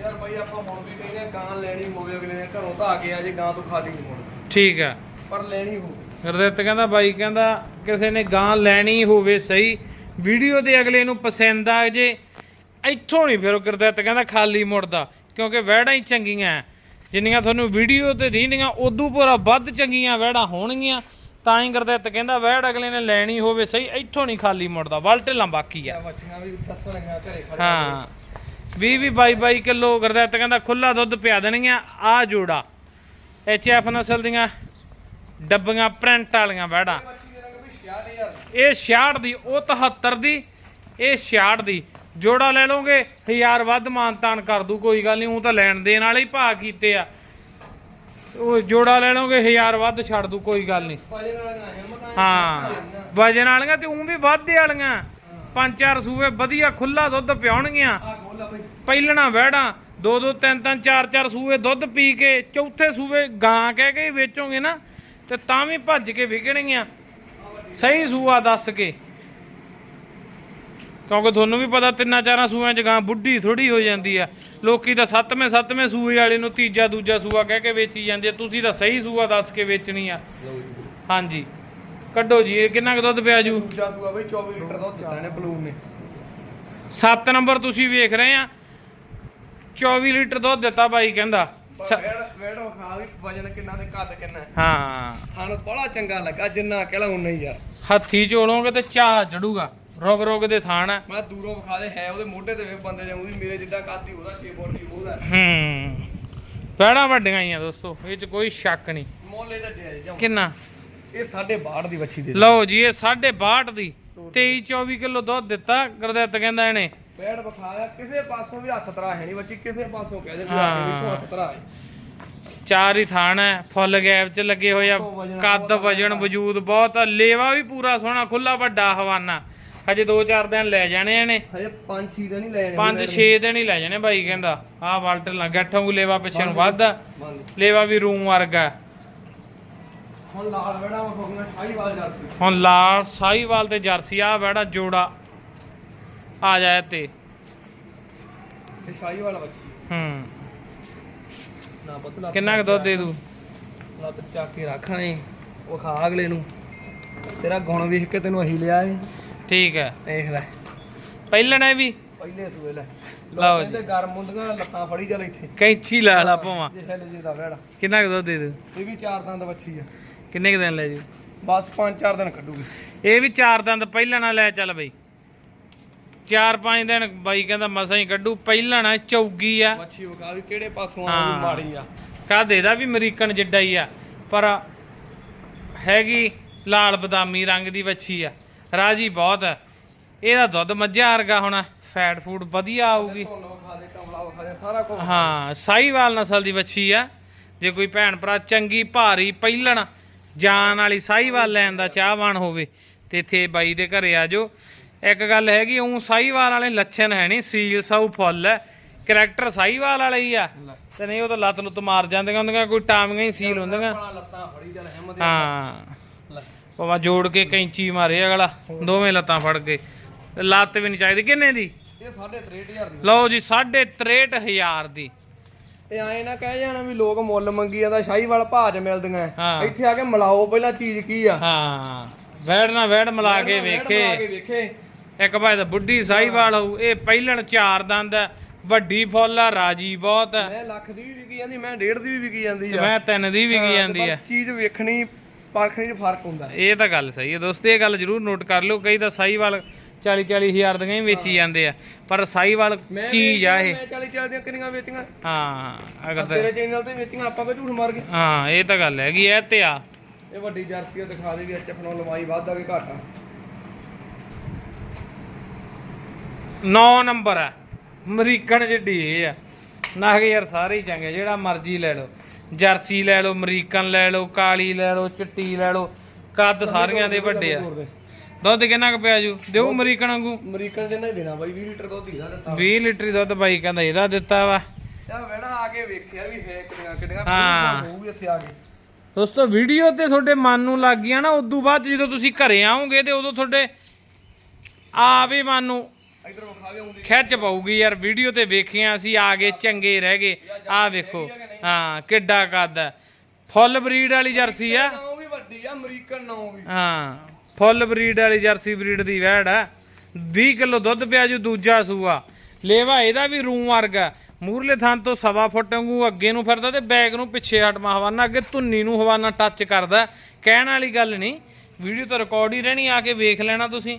ਯਾਰ ਬਾਈ ਆਪਾਂ ਹੁਣ ਵੀ ਕਹਿੰਦੇ ਗਾਂ ਲੈਣੀ ਹੋਵੇ ਅਗਲੇ ਨੇ ਘਰੋਂ ਤਾਂ ਆ ਕੇ ਆ ਜੇ ਗਾਂ ਤੋਂ ਖਾਲੀ ਨਹੀਂ ਮੁੜ ਠੀਕ ਆ। ਪਰ ਲੈਣੀ ਹੋ ਗੁਰਦਿੱਤ ਕਹਿੰਦਾ ਬਾਈ ਕਹਿੰਦਾ ਕਿਸੇ ਨੇ ਗਾਂ ਲੈਣੀ ਹੋਵੇ ਸਹੀ ਵੀਡੀਓ ਦੇ ਅਗਲੇ ਨੂੰ ਪਸੰਦ ਆ ਜੇ। ਇੱਥੋਂ ਨਹੀਂ ਫਿਰ ਉਹ ਗੁਰਦਿੱਤ ਕਹਿੰਦਾ ਖਾਲੀ ਮੁੜਦਾ। ਕਿਉਂਕਿ ਵਹਿੜਾਂ ਹੀ ਚੰਗੀਆਂ ਜਿੰਨੀਆਂ ਤੁਹਾਨੂੰ ਵੀਡੀਓ ਤੇ ਦੀਂਦੀਆਂ ਉਦੋਂ ਪੂਰਾ ਵੱਧ ਚੰਗੀਆਂ ਵਹਿੜਾਂ ਹੋਣਗੀਆਂ। ਤਾਂ ਹੀ ਗੁਰਦਿੱਤ ਕਹਿੰਦਾ ਵਹਿੜ ਅਗਲੇ ਨੇ ਲੈਣੀ ਹੋਵੇ ਸਹੀ ਇੱਥੋਂ ਨਹੀਂ ਖਾਲੀ ਮੁੜਦਾ ਵੱਲ ਢਿੱਲਾਂ ਬਾਕੀ ਆ ਵੀ ਹਾਂ। 20 20 22 22 ਕਿਲੋ ਗੁਰਦਿੱਤ ਕਹਿੰਦਾ ਖੁੱਲਾ ਦੁੱਧ ਪਿਆ ਦੇਣਗੀਆਂ ਆ ਜੋੜਾ। ਐਚ ਐਫ ਨਸਲ ਦੀਆਂ ਡੱਬੀਆਂ ਪ੍ਰਿੰਟ ਵਾਲੀਆਂ ਵਹਿੜਾਂ। ਵੀ 66000 ਇਹ 66 ਦੀ ਉਹ 73 ਦੀ। ਇਹ 66 ਦੀ। ਜੋੜਾ ਲੈ ਲਓਗੇ ਹਜ਼ਾਰ ਵੱਧ ਮਾਨਤਾਨ ਕਰ ਦੂ ਕੋਈ ਗੱਲ ਨਹੀਂ ਉਹ ਤਾਂ ਲੈਣ ਦੇਣ ਵਾਲੇ ਹੀ ਭਾਅ ਕੀਤੇ ਆ। ਉਹ ਜੋੜਾ ਲੈ ਲਓਗੇ ਹਜ਼ਾਰ ਵੱਧ ਛੱਡ ਦੂ ਕੋਈ ਗੱਲ ਨਹੀਂ ਹਾਂ। ਵਜਨ ਵਾਲੀਆਂ ਤੇ ਉਹ ਵੀ ਵਾਧੇ ਵਾਲੀਆਂ। ਪੰਜ ਚਾਰ ਸੂਏ ਵਧੀਆ ਖੁੱਲਾ ਦੁੱਧ ਪਿਆਉਣਗੀਆਂ। ਆ ਗੋਲਾ ਬਈ। ਪਹਿਲਣਾ ਵਹਿੜਾਂ ਦੋ ਦੋ ਤਿੰਨ ਤਿੰਨ ਚਾਰ ਚਾਰ ਸੂਏ ਦੁੱਧ ਪੀ ਕੇ ਚੌਥੇ ਸੂਏ ਗਾਂ ਕਹਿ ਕੇ ਵੇਚੋਗੇ ਨਾ ਤੇ ਤਾਂ ਵੀ ਭੱਜ ਕੇ ਵਿਕਣਗੀਆਂ। ਸਹੀ ਸੂਆ ਦੱਸ ਕੇ। ਕਿਉਂਕਿ ਤੁਹਾਨੂੰ ਵੀ ਪਤਾ ਤਿੰਨਾਂ ਚਾਰਾਂ ਸੂਆਂ ਚ ਗਾਂ ਬੁੱਢੀ ਥੋੜੀ ਹੋ ਜਾਂਦੀ ਆ। ਲੋਕੀ ਤਾਂ ਸੱਤਵੇਂ ਸੱਤਵੇਂ ਸੂਏ ਵਾਲੇ ਨੂੰ ਤੀਜਾ ਦੂਜਾ ਸੂਆ ਕਹਿ ਕੇ ਵੇਚੀ ਜਾਂਦੇ ਆ। ਤੁਸੀਂ ਤਾਂ ਸਹੀ ਸੂਆ ਦੱਸ ਕੇ ਵੇਚਣੀ ਆ। ਲਓ ਜੀ। ਹਾਂਜੀ। ਕੱਢੋ ਜੀ ਇਹ ਕਿੰਨਾ ਕੁ ਦੁੱਧ ਪਿਆ ਜੂ? ਦੂਜਾ ਸੂਆ ਬਈ 24 ਲੀਟਰ ਦੁੱਧ ਦਿੱਤਾ ਇਹਨੇ ਬਲੂਨ ਨੇ। 7 ਨੰਬਰ ਤੁਸੀਂ ਵੇਖ ਰਹੇ ਆ। 24 ਲੀਟਰ ਦੁੱਧ ਦਿੱਤਾ ਬਾਈ ਕਹਿੰਦਾ। ਛ- ਵੇੜ ਵੇੜ ਵਿਖਾ ਵੀ ਵਜਨ ਕਿੰਨਾ ਤੇ ਕੱਦ ਕਿੰਨਾ ਹੈ। ਹਾਂ। ਸਾਨੂੰ ਬੜਾ ਚੰਗਾ ਲੱਗਾ ਜਿੰਨਾ ਕਹਿਲਾ ਉਨਾ ਹੀ ਯਾਰ। ਹੱਥੀ ਚੋਲੋਗੇ ਤੇ ਚਾਹ ਚੜੂਗਾ। ਰੋਗ ਰੋਗ ਦੇ ਥਾਣ ਆ। ਮੈਂ ਦੂਰੋਂ ਵਿਖਾ ਦੇ ਹੈ ਉਹਦੇ ਮੋਢੇ ਤੇ ਵੇਖ ਬੰਦੇ ਜਾਂਦੀ ਮੇਰੇ ਜਿੱਦਾਂ ਕਾਦੀ ਉਹਦਾ 6 ਫੁੱਟ ਦੀ ਉਹਦਾ। ਹੂੰ। ਪੈੜਾ ਵੱਡੀਆਂ ਹੀ ਆ ਦੋਸਤੋ ਇਹ ਚ ਕੋਈ ਸ਼ੱਕ ਨਹੀਂ। ਮੋਲੇ ਦਾ ਜਾਇਜ਼ ਜਾਉ ਕਿੰਨਾ? ਇਹ 62 ਦੀ ਵੱਛੀ ਦੇ ਲਓ ਜੀ ਇਹ 62 ਦੀ। 23 24 ਕਿਲੋ ਦੁੱਧ ਦਿੱਤਾ ਗੁਰਦਿੱਤ ਕਹਿੰਦਾ ਇਹਨੇ। ਬੈੜ ਵਿਖਾਇਆ ਕਿਸੇ ਪਾਸੋਂ ਵੀ ਹੱਥ ਤਰਾ ਹੈ ਨਹੀਂ ਬੱਚੀ ਕਿਸੇ ਪਾਸੋਂ ਕਹਿ ਦੇ ਵੀ ਵਿੱਚੋਂ ਹੱਥ ਤਰਾ ਹੈ। ਚਾਰ ਹੀ ਥਾਣ ਹੈ ਫੁੱਲ ਗੈਪ ਚ ਲੱਗੇ ਹੋਏ ਆ ਕੱਦ ਵਜਣ ਵਜੂਦ ਬਹੁਤ ਆ ਲੇਵਾ ਵੀ ਪੂਰਾ ਸੋਹਣਾ ਖੁੱਲਾ ਵੱਡਾ ਹਵਾਨਾ। ਹਜੇ 2-4 ਦਿਨ ਲੈ ਜਾਣੇ ਇਹਨੇ। ਹਜੇ 5-6 ਦਿਨ ਹੀ ਲੈ ਜਾਣੇ 5-6 ਦਿਨ ਹੀ ਲੈ ਜਾਣੇ ਬਾਈ ਕਹਿੰਦਾ। ਆਹ ਵਾਲਟ ਲਾ ਗੱਠਾਂ ਨੂੰ ਲੇਵਾ ਪਿੱਛੇ ਨੂੰ ਬੰਦ। ਲੇਵਾ ਵੀ ਰੂਮ ਵਰਗਾ। ਹੁਣ ਲਾਲ ਜਰਸੀ ਹੁਣ ਸਾਹੀਵਾਲ ਤੇ ਜਰਸੀ ਆ ਬੜਾ ਜੋੜਾ। ਆ ਜਾਏ ਤੇ ਹੂੰ। ਨਾ ਪਤਲਾ ਕਿੰਨਾ ਕੁ ਦੁੱਧ ਦੇ ਦੂ ਲੱਤ ਚੱਕ ਕੇ ਰੱਖਾਂ ਏ ਵਿਖਾ ਅਗਲੇ ਨੂੰ। ਤੇਰਾ ਗੁਣ ਵੇਖ ਕੇ ਤੈਨੂੰ ਅਹੀ ਲਿਆ ਏ ਠੀਕ ਹੈ। ਦੇਖ ਲੈ। ਪਹਿਲਣਾ ਵੀ? ਪਹਿਲੇ ਸੂਏ ਲੈ। ਲਓ ਜੀ। ਗਰਮ ਹੁੰਦੀਆਂ ਲੱਤਾਂ ਫੜੀ ਚੱਲ ਇੱਥੇ। ਕੈਂਚੀ ਲਾ ਲਾ ਭਾਵਾਂ। ਜੇ ਹਿੱਲ ਜੇ ਦਾ ਵੜਾ ਕਿੰਨਾ ਕੁ ਦੁੱਧ ਦੇ ਦੂ ਇਹ ਵੀ ਚਾਰ ਦੰਦ ਵੱਛੀ ਆ। ਕਿੰਨੇ ਕੁ ਦਿਨ ਲੈ ਜੂ ਬਸ ਪੰਜ ਚਾਰ ਦਿਨ ਕੱਢੂਗੀ। ਇਹ ਵੀ ਚਾਰ ਦੰਦ ਪਹਿਲਣਾ ਲੈ ਚੱਲ ਬਈ। ਚਾਰ ਪੰਜ ਦਿਨ ਬਾਈ ਕਹਿੰਦਾ ਮਸਾਂ ਹੀ ਕੱਢੂ ਪਹਿਲਣਾ ਚੌਗੀ ਆ। ਵੱਛੀ ਵਿਖਾ ਵੀ ਕਿਹੜੇ ਪਾਸੋਂ ਹਾਂ। ਆ ਮਾੜੀ ਆ। ਕਾਦੇ ਦਾ ਵੀ ਅਮਰੀਕਨ ਜਿੱਡਾ ਹੀ ਆ। ਪਰ ਹੈਗੀ ਲਾਲ ਬਦਾਮੀ ਰੰਗ ਦੀ ਵੱਛੀ ਆ। ਰਾਜੀ ਬਹੁਤ ਆ ਇਹਦਾ ਦੁੱਧ ਮੱਝਾਂ ਵਰਗਾ ਹੋਣਾ ਫੈਟ ਫੂਡ ਵਧੀਆ ਆਊਗੀ। ਹਾਂ ਸਾਹੀਵਾਲ ਨਸਲ ਦੀ ਵੱਛੀ ਆ। ਜੇ ਕੋਈ ਭੈਣ ਭਰਾ ਚੰਗੀ ਭਾਰੀ ਪਹਿਲਣ ਜਾਨ ਵਾਲੀ ਸਾਹੀਵਾਲ ਲੈਣ ਦਾ ਚਾਹਵਾਨ ਹੋਵੇ ਤੇ ਇੱਥੇ ਬਾਈ ਦੇ ਘਰੇ ਆ ਜਾਓ। ਇੱਕ ਗੱਲ ਹੈਗੀ ਉਹ ਸਾਹੀਵਾਲ ਵਾਲੇ ਲੱਛਣ ਹੈ ਨਹੀਂ ਸੀਲ ਸਾਊ ਫੁੱਲ ਹੈ। ਕਰੈਕਟਰ ਸਾਹੀਵਾਲ ਵਾਲਾ ਹੀ ਆ। ਤੇ ਨਹੀਂ ਉਹ ਤਾਂ ਲੱਤ ਲੁੱਤ ਮਾਰ ਜਾਂਦੀਆਂ ਹੁੰਦੀਆਂ ਕੋਈ ਟਾਮੀਆਂ ਹੀ ਸੀਲ ਹੁੰਦੀਆਂ। ਹਾਂ। ਪਵਾ ਜੋੜ ਕੇ ਕੈਂਚੀ ਮਾਰੇ ਅਗਲਾ ਦੋਵੇਂ ਲੱਤਾਂ ਫੜ ਕੇ। ਤੇ ਲੱਤ ਵੀ ਨਹੀਂ ਚਾਹੀਦੀ ਕਿੰਨੇ ਦੀ? ਇਹ 63000 ਦੀ। ਲਓ ਜੀ 63000 ਦੀ। ਤੇ ਐ ਨਾ ਕਹਿ ਜਾਣਾ ਵੀ ਲੋਕ ਮੁੱਲ ਮੰਗੀ ਜਾਂਦਾ ਸ਼ਾਹੀਵਾਲ ਚ ਮਿਲਦੀਆਂ। ਇੱਥੇ ਆ ਕੇ ਮਿਲਾਓ ਪਹਿਲਾਂ ਚੀਜ਼ ਕੀ ਆ? ਹਾਂ ਵੈੜ ਨਾ ਵੈੜ ਮਿਲਾ ਕੇ ਵੇਖੇ। ਇੱਕ ਭਾਈ ਤਾਂ ਬੁੱਢੀ ਸਾਈਵਾਲ ਹੋਊ ਇਹ ਪਹਿਲਣ ਚਾਰ ਦੰਦ ਹੈ ਵੱਡੀ ਫੁੱਲ ਆ ਰਾਜੀ ਬਹੁਤ ਮੈਂ ਲੱਖ ਦੀ ਵੀ ਵਿਕੀ ਜਾਂਦੀ ਮੈਂ ਡੇਢ ਦੀ ਵੀ ਵਿਕੀ ਜਾਂਦੀ ਆ। ਮੈਂ ਤਿੰਨ ਦੀ ਵੀ ਤੇ ਜਾਂਦੀ ਹੈ ਚੀਜ਼ ਵੇਖਣੀ ਪਰਖਣੀ ਚ ਫ਼ਰਕ ਹੁੰਦਾ ਇਹ ਤਾਂ ਗੱਲ ਸਹੀ ਹੈ ਦੋਸਤੋ ਇਹ ਗੱਲ ਜ਼ਰੂਰ ਨੋਟ ਕਰ ਲਿਓ ਕਈ ਤਾਂ ਸਾਈਵਾਲ 40 40 ਹਜ਼ਾਰ ਦੀਆਂ ਹੀ ਵੇਚੀ ਜਾਂਦੇ ਆ ਪਰ ਸਾਈਵਾਲ ਚੀਜ਼ ਆ ਇਹ। ਮੈਂ 40 40 ਦੀਆਂ ਕਿੰਨੀਆਂ ਵੇਚੀਆਂ? ਹਾਂ ਅਗਰ ਤੇਰੇ ਚੈਨਲ ਤੇ ਵੇਚੀਆਂ ਆਪਾਂ ਕੋ ਝੂਠ ਮਾਰ ਗਏ ਹਾਂ ਇਹ ਤਾਂ ਗੱਲ ਹੈਗੀ ਐ ਤੇ ਆ। ਇਹ ਵੱਡੀ ਜਰਸੀ ਆ ਦਿਖਾ ਦੇ ਵੀ ਐਚ ਫਨੋਂ ਲਵਾਈ ਵੱਧਦਾ ਕਿ ਘਾਟਾ 9 ਨੰਬਰ ਆ ਅਮਰੀਕਨ ਜਿੱਡੀ ਇਹ ਆ। ਨਾ ਕਿ ਯਾਰ ਸਾਰੇ ਹੀ ਚੰਗੇ ਜਿਹੜਾ ਮਰਜ਼ੀ ਲੈ ਲਓ। ਜਰਸੀ ਲੈ ਲਓ ਅਮਰੀਕਨ ਲੈ ਲਓ ਕਾਲੀ ਲੈ ਲਓ ਚਿੱਟੀ ਲੈ ਲਓ ਕੱਦ ਸਾਰੀਆਂ ਦੇ ਵੱਡੇ ਆ। ਦੁੱਧ ਕਿੰਨਾ ਕੁ ਪਿਆ ਜੂ? ਦਿਓ ਅਮਰੀਕਨ ਵਾਂਗੂ? ਅਮਰੀਕਨ ਜਿੰਨਾ ਹੀ ਦੇਣਾ ਬਾਈ 20 ਲੀਟਰ ਦੁੱਧ ਹੀ ਦਾ ਦਿੱਤਾ 20 ਲੀਟਰ ਦੁੱਧ ਬਾਈ ਕਹਿੰਦਾ ਇਹਦਾ ਦਿੱਤਾ ਵਾ। ਚਾ ਵੇੜਾ ਆ ਕੇ ਵੇਖਿਆ ਵੀ ਹੈ ਕਿੰਨੀਆਂ ਹਾਂ। ਹੋਊਗੀ ਇੱਥੇ ਆ ਕੇ। ਦੋਸਤੋ ਵੀਡੀਓ ਤੇ ਤੁਹਾਡੇ ਮਨ ਨੂੰ ਲੱਗ ਗਿਆ ਨਾ ਉਦੋਂ ਬਾਅਦ ਜਦੋਂ ਤੁਸੀਂ ਘਰੇ ਆਓਗੇ ਤੇ ਉਦੋਂ ਤੁਹਾਡੇ ਆ ਵੀ ਮਨ ਨੂੰ ਖਿੱਚ ਪਊਗੀ ਯਾਰ ਵੀਡੀਓ ਤੇ ਵੇਖਿਆ ਅਸੀਂ ਆ ਗਏ ਚੰਗੇ ਰਹਿ ਗਏ ਆ ਵੇਖੋ। ਹਾਂ ਕਿੱਡਾ ਕੱਦ ਹੈ। ਫੁੱਲ ਬਰੀਡ ਵਾਲੀ ਜਰਸੀ ਆ। ਨਾਮ ਵੀ ਵੱਡੀ ਆ ਅਮਰੀਕਨ ਨਾਮ ਵੀ। ਹਾਂ ਫੁੱਲ ਬਰੀਡ ਵਾਲੀ ਜਰਸੀ ਬਰੀਡ ਦੀ ਵੈੜ ਆ। 20 ਕਿਲੋ ਦੁੱਧ ਪਿਆ ਜੂ ਦੂਜਾ ਸੂਆ। ਲੇਵਾ ਇਹਦਾ ਵੀ ਰੂਮ ਵਰਗਾ ਮੂਰਲੇ ਥਾਂ ਤੋਂ ਸਵਾ ਫੁੱਟ ਵਾਂਗੂ ਅੱਗੇ ਨੂੰ ਫਿਰਦਾ ਤੇ ਬੈਕ ਨੂੰ ਪਿੱਛੇ ਹਟਮਾ ਹਵਾਨਾ ਅੱਗੇ ਧੁੰਨੀ ਨੂੰ ਹਵਾਨਾ ਟੱਚ ਕਰਦਾ। ਕਹਿਣ ਵਾਲੀ ਗੱਲ ਨਹੀਂ ਵੀਡੀਓ ਤਾਂ ਰਿਕਾਰਡ ਹੀ ਰਹਿਣੀ ਆ ਕੇ ਵੇਖ ਲੈਣਾ ਤੁਸੀਂ।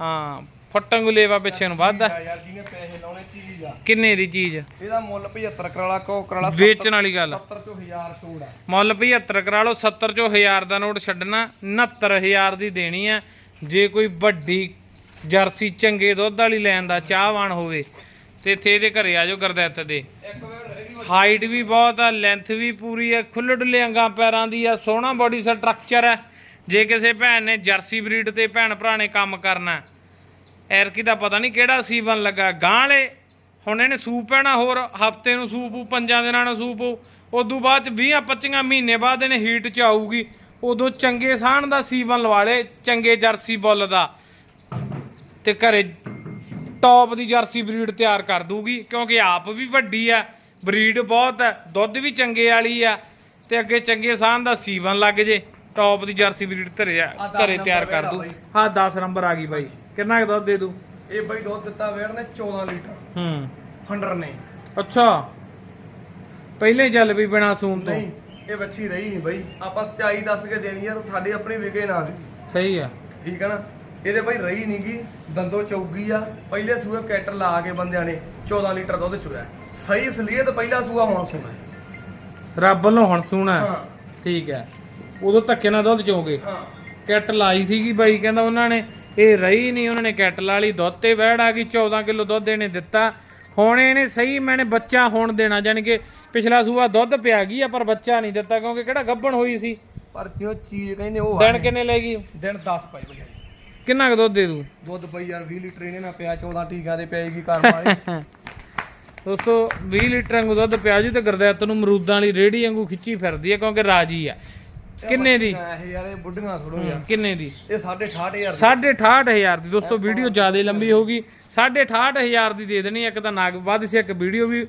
ਹਾਂ ਫੁੱਟ ਵਾਂਗੂ ਲੇਵਾ ਪਿੱਛੇ ਨੂੰ ਵੱਧਦਾ। ਆ ਯਾਰ ਜਿਹਨੇ ਪੈਸੇ ਲਾਉਣੇ ਚੀਜ਼ ਆ। ਕਿੰਨੇ ਦੀ ਚੀਜ਼? ਇਹਦਾ ਮੁੱਲ 75 ਕਰਾਲਾ ਕੋ ਕਰਾਲਾ ਵੇਚਣ ਵਾਲੀ ਗੱਲ 70 ਤੋਂ 1000 ਛੋੜ ਆ। ਮੁੱਲ 75 ਕਰਾ ਲਓ 70 ਚੋਂ 1000 ਦਾ ਨੋਟ ਛੱਡਣਾ 69000 ਦੀ ਦੇਣੀ ਆ। ਜੇ ਕੋਈ ਵੱਡੀ ਜਰਸੀ ਚੰਗੇ ਦੁੱਧ ਵਾਲੀ ਲੈਣ ਦਾ ਚਾਹਵਾਨ ਹੋਵੇ ਤੇ ਇੱਥੇ ਇਹਦੇ ਘਰੇ ਆ ਜਾਓ ਗਰਦੈਤ ਦੇ। ਹਾਈਟ ਵੀ ਬਹੁਤ ਆ ਲੈਂਥ ਵੀ ਪੂਰੀ ਆ ਖੁੱਲ੍ਹ ਡੁੱਲੇ ਅੰਗਾਂ ਪੈਰਾਂ ਦੀ ਆ ਸੋਹਣਾ ਬੋਡੀ ਸਟਰਕਚਰ ਹੈ ਜੇ ਕਿਸੇ ਭੈਣ ਨੇ ਜਰਸੀ ਬਰੀਡ ਤੇ ਭੈਣ ਭਰਾ ਨੇ ਕੰਮ ਕਰਨਾ ਐਰਕੀ ਦਾ ਪਤਾ ਨਹੀਂ ਕਿਹੜਾ ਸੀਵਨ ਲੱਗਾ। ਗਾਂ ਵਾਲੇ ਹੁਣ ਇਹਨੇ ਸੂਪ ਪੈਣਾ ਹੋਰ ਹਫ਼ਤੇ ਨੂੰ ਸੂਪ ਪੰਜਾਂ ਦਿਨਾਂ ਨੂੰ ਸੂਪ। ਉਦੋਂ ਬਾਅਦ ਚ 20 25 ਮਹੀਨੇ ਬਾਅਦ ਇਹਨੇ ਹੀਟ ਚ ਆਊਗੀ। ਉਦੋਂ ਚੰਗੇ ਸਾਹਣ ਦਾ ਸੀਵਨ ਲਵਾ ਲੇ ਚੰਗੇ ਜਰਸੀ ਬੁੱਲ ਦਾ। ਤੇ ਘਰੇ ਟੌਪ ਦੀ ਜਰਸੀ ਬਰੀਡ ਤਿਆਰ ਕਰ ਦੂਗੀ ਕਿਉਂਕਿ ਆਪ ਵੀ ਵੱਡੀ ਆ ਬਰੀਡ ਬਹੁਤ ਹੈ ਦੁੱਧ ਵੀ ਚੰਗੇ ਵਾਲੀ ਆ ਤੇ ਅੱਗੇ ਚੰਗੇ ਸਾਹਣ ਦਾ ਸੀਵਨ ਲੱਗ ਜੇ ਟੌਪ ਦੀ ਜਰਸੀ ਬਰੀਡ ਧਰੇ ਘਰੇ ਤਿਆਰ ਕਰ ਦੂ। ਹਾਂ 10 ਨੰਬਰ ਆ ਗਈ ਬਾਈ। ਕਿੰਨਾ ਕੁ ਦੁੱਧ ਦੇ ਦੂ ਇਹ ਬਈ ਦੁੱਧ ਦਿੱਤਾ ਵੇੜ ਨੇ 14 ਲੀਟਰ। ਹੂੰ। ਫੰਡਰ ਨੇ। ਅੱਛਾ। ਪਹਿਲੇ ਚੱਲ ਵੀ ਬਿਨਾ ਸੂਨ ਤੋਂ। ਨਹੀਂ ਇਹ ਬੱਚੀ ਰਹੀ ਨਹੀਂ ਬਈ। ਆਪਾਂ ਸਚਾਈ ਦੱਸ ਕੇ ਦੇਣੀ ਯਾਰ ਸਾਡੇ ਆਪਣੀ ਵਿਕੇ ਨਾ ਦੀ। ਸਹੀ ਆ। ਠੀਕ ਹੈ ਨਾ? ਇਹਦੇ ਬਈ ਰਹੀ ਨਹੀਂਗੀ ਦੰਦੋ ਚੌਗੀ ਆ। ਪਹਿਲੇ ਸੂਏ ਕੈਟਰ ਲਾ ਕੇ ਬੰਦਿਆਂ ਨੇ 14 ਲੀਟਰ ਦੁੱਧ ਚੁਇਆ ਸਹੀ ਅਸਲੀਅਤ ਪਹਿਲਾ ਸੂਆ ਹੁਣ ਸੁਣਾ ਰੱਬ ਵੱਲੋਂ ਹੁਣ ਸੂਣਾ ਹਾਂ। ਠੀਕ ਹੈ। ਉਦੋਂ ਧੱਕੇ ਨਾਲ ਦੁੱਧ ਚੋਗੇ। ਹਾਂ। ਕਿੱਟ ਲਾਈ ਸੀਗੀ ਬਾਈ ਕਹਿੰਦਾ ਉਹਨਾਂ ਨੇ। ਇਹ ਰਹੀ ਨਹੀਂ ਉਹਨਾਂ ਨੇ ਕਿੱਟ ਲਾ ਲਈ ਦੁੱਧ ਤੇ ਵਹਿੜ ਆ ਗਈ 14 ਕਿਲੋ ਦੁੱਧ ਇਹਨੇ ਦਿੱਤਾ। ਹੁਣ ਇਹਨੇ ਸਹੀ ਮੈਨੇ ਬੱਚਾ ਹੁਣ ਦੇਣਾ ਜਾਣੀ ਕਿ ਪਿਛਲਾ ਸੂਆ ਦੁੱਧ ਪਿਆ ਗਈ ਆ ਪਰ ਬੱਚਾ ਨਹੀਂ ਦਿੱਤਾ ਕਿਉਂਕਿ ਕਿਹੜਾ ਗੱਭਣ ਹੋਈ ਸੀ? ਪਰ ਜੋ ਚੀਜ਼ ਕਹਿੰਦੇ ਉਹ ਦਿਨ ਕਿੰਨੇ ਲੈ ਗਈ? ਦਿਨ 10 ਪਏ ਬਈ ਕਿੰਨਾ ਕੁ ਦੁੱਧ ਦੇ ਦੂ? ਦੁੱਧ ਪਈ ਯਾਰ 20 ਲੀਟਰ ਇਹਨੇ ਨਾ ਪਿਆ 14 ਟੀਕਾ ਦੇ ਪਏਗੀ ਘਰ ਵਾਲੇ। ਦੋਸਤੋ 20 ਲੀਟਰ ਵਾਂਗੂ ਦੁੱਧ ਪਿਆ ਜੂ ਤੇ ਗੁਰਦੈਤ ਨੂੰ ਅਮਰੂਦਾਂ ਵਾਲੀ ਰੇੜੀ ਵਾਂਗੂ ਖਿੱਚੀ ਫਿਰਦੀ ਹੈ ਕਿਉਂਕਿ ਰਾਜੀ ਆ। ਕਿੰਨੇ ਦੀ? ਇਹ ਯਾਰ ਇਹ ਬੁੱਢੀਆਂ ਥੋੜੋ ਯਾਰ ਕਿੰਨੇ ਦੀ? ਇਹ 68500 ਸਾਢੇ 68000 ਦੀ। ਦੋਸਤੋ ਵੀਡੀਓ ਜ਼ਿਆਦਾ ਲੰਬੀ ਹੋਗੀ ਸਾਢੇ 68000 ਦੀ ਦੇ ਦੇਣੀ ਇੱਕ ਤਾਂ ਨਾਗ ਵੱਧ ਸੀ ਇੱਕ ਵੀਡੀਓ ਵੀ।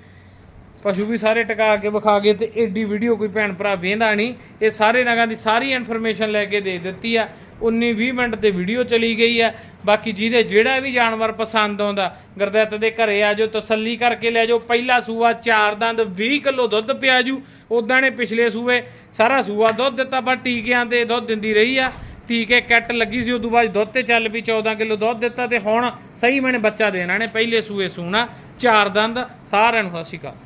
ਪਸ਼ੂ ਵੀ ਸਾਰੇ ਟਿਕਾ ਕੇ ਵਿਖਾ ਕੇ ਤੇ ਏਡੀ ਵੀਡੀਓ ਕੋਈ ਭੈਣ ਭਰਾ ਵੇਂਦਾ ਨਹੀਂ। ਇਹ ਸਾਰੇ ਨਗਾਂ ਦੀ ਸਾਰੀ ਇਨਫੋਰਮੇਸ਼ਨ ਲੈ ਕੇ ਦੇ ਦਿੱਤੀ ਆ। 19 20 ਮਿੰਟ ਤੇ ਵੀਡੀਓ ਚਲੀ ਗਈ ਆ ਬਾਕੀ ਜਿਹਦੇ ਜਿਹੜਾ ਵੀ ਜਾਨਵਰ ਪਸੰਦ ਆਉਂਦਾ, ਗੁਰਦੱਤ ਦੇ ਘਰੇ ਆ ਜਾਓ, ਤਸੱਲੀ ਕਰਕੇ ਲੈ ਜਾਓ। ਪਹਿਲਾ ਸੂਆ ਚਾਰ ਦੰਦ 20 ਕਿਲੋ ਦੁੱਧ ਪਿਆ ਜੂ। ਉਦਾਂ ਨੇ ਪਿਛਲੇ ਸੂਏ ਸਾਰਾ ਸੂਆ ਦੁੱਧ ਦਿੱਤਾ ਪਰ ਟੀਕਿਆਂ ਤੇ ਦੁੱਧ ਦਿੰਦੀ ਰਹੀ ਆ। ਟੀਕੇ ਕੱਟ ਲੱਗੀ ਸੀ, ਉਦੋਂ ਬਾਅਦ ਦੁੱਧ ਤੇ ਚੱਲ ਵੀ 14 ਕਿਲੋ ਦੁੱਧ ਦਿੱਤਾ ਤੇ ਹੁਣ ਸਹੀ ਮੈਨੇ ਬੱਚਾ ਦੇਣਾ ਨੇ, ਪਹਿਲੇ ਸੂਏ ਸੂਣਾ ਚਾਰ ਦੰਦ। ਸਾਰਿਆਂ ਨੂੰ ਸਤਿ ਸ਼੍ਰੀ ਅਕਾਲ।